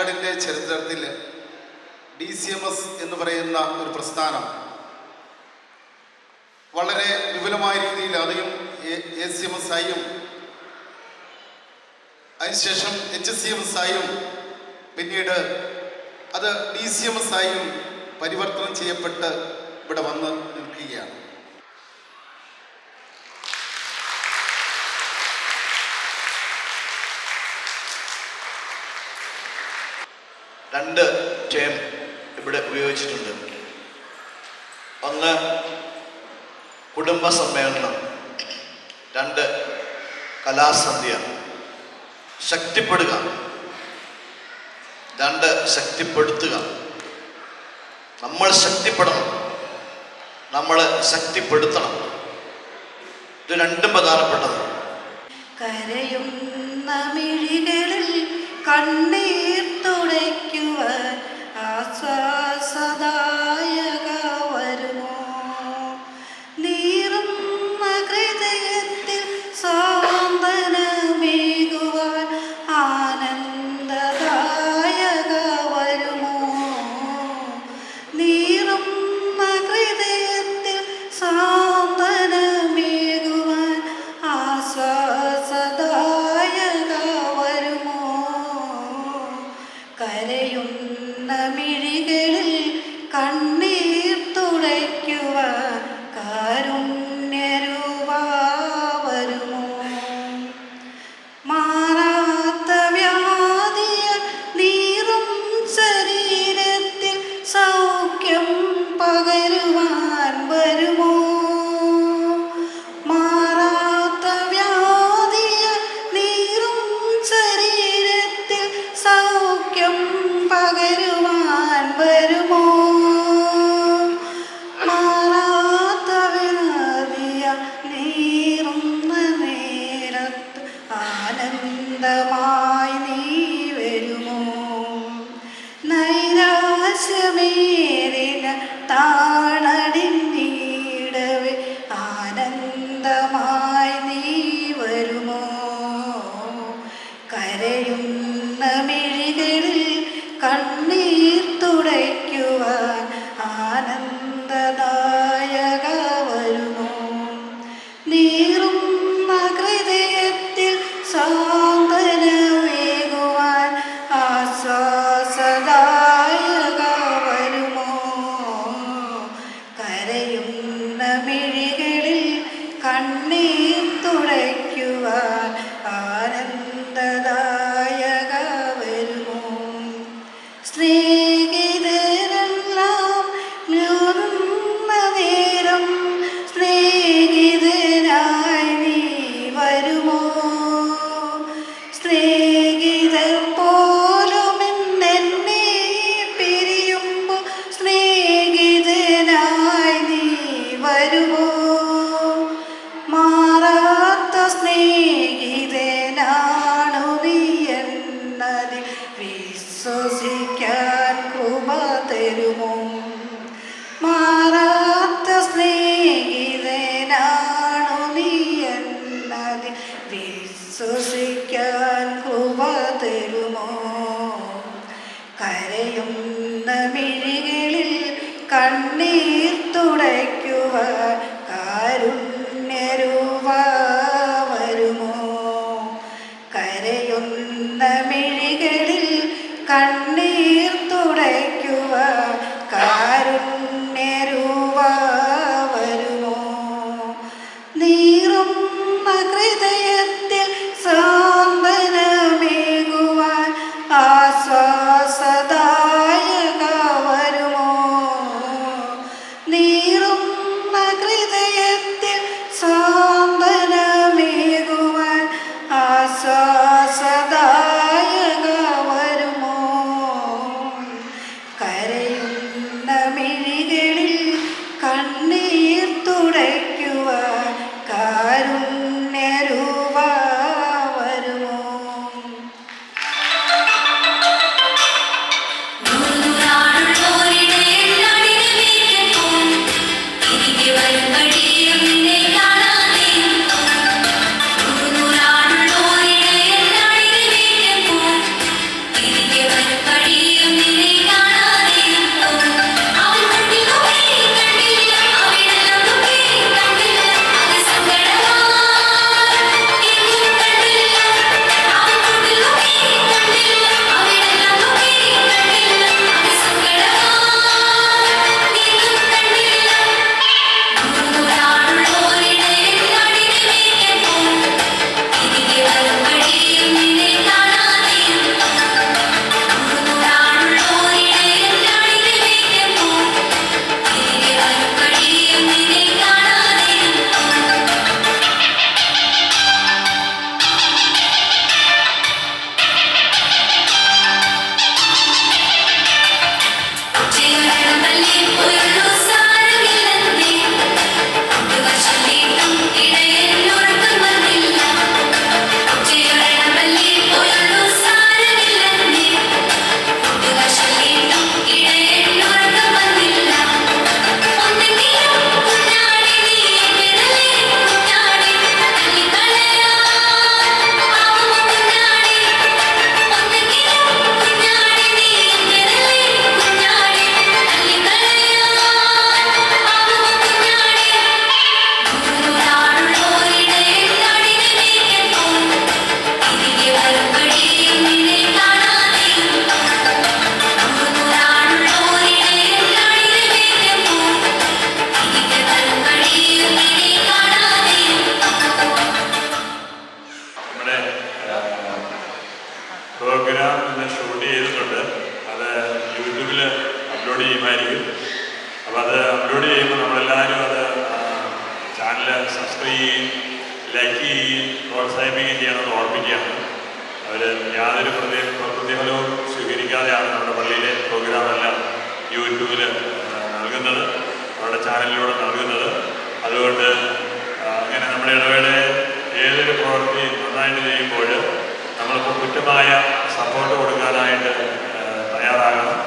ആനിക്കാടിന്റെ ചരിത്രത്തിൽ D C M S എന്ന് പറയുന്ന ഒരു പ്രസ്ഥാനം വളരെ വിപുലമായ രീതിയിൽ അതെയും എ സി എം എസ് ആയും അതിനുശേഷം എച്ച് സി എം എസ് ആയും പിന്നീട് അത് ഡി സി എം എസ് ആയും പരിവർത്തനം ചെയ്യപ്പെട്ട് ഇവിടെ വന്ന് നിൽക്കുകയാണ്. രണ്ട് ടേം ഇവിടെ ഉപയോഗിച്ചിട്ടുണ്ട്. ഒന്ന് കുടുംബ സമ്മേളനം രണ്ട് കലാസന്ധ്യ. ശക്തിപ്പെടുക. രണ്ട് ശക്തിപ്പെടുത്തുക. നമ്മൾ ശക്തിപ്പെടണം. നമ്മൾ ശക്തിപ്പെടുത്തണം. ഇത് രണ്ടും പ്രധാനപ്പെട്ടത്. കരയുന്ന മിഴികളിൽ വിശ്വസിക്കാൻ കൃപ തരുമോ? മാറാത്ത സ്നേഹിതനാണു നീ എന്നതിൽ വിശ്വസിക്കാൻ കൃപ തരുമോ? കരയുന്ന മിഴികളിൽ കണ്ണീർ തുടയ്ക്കുക കാരുണ്യ ചെയ്യണമെന്ന് ഓർമ്മിക്കുകയാണ് അവർ യാതൊരു പ്രതി പ്രതിഫലവും സ്വീകരിക്കാതെയാണ് നമ്മുടെ പള്ളിയിലെ പ്രോഗ്രാമെല്ലാം യൂട്യൂബിൽ നൽകുന്നത് അവരുടെ ചാനലിലൂടെ നൽകുന്നത്. അതുകൊണ്ട് അങ്ങനെ നമ്മുടെ ഇടവേളയെ ഏതൊരു പ്രവൃത്തി നന്നായിട്ട് ചെയ്യുമ്പോൾ നമ്മളിപ്പോൾ കുറ്റമായ സപ്പോർട്ട് കൊടുക്കാനായിട്ട് തയ്യാറാകണം.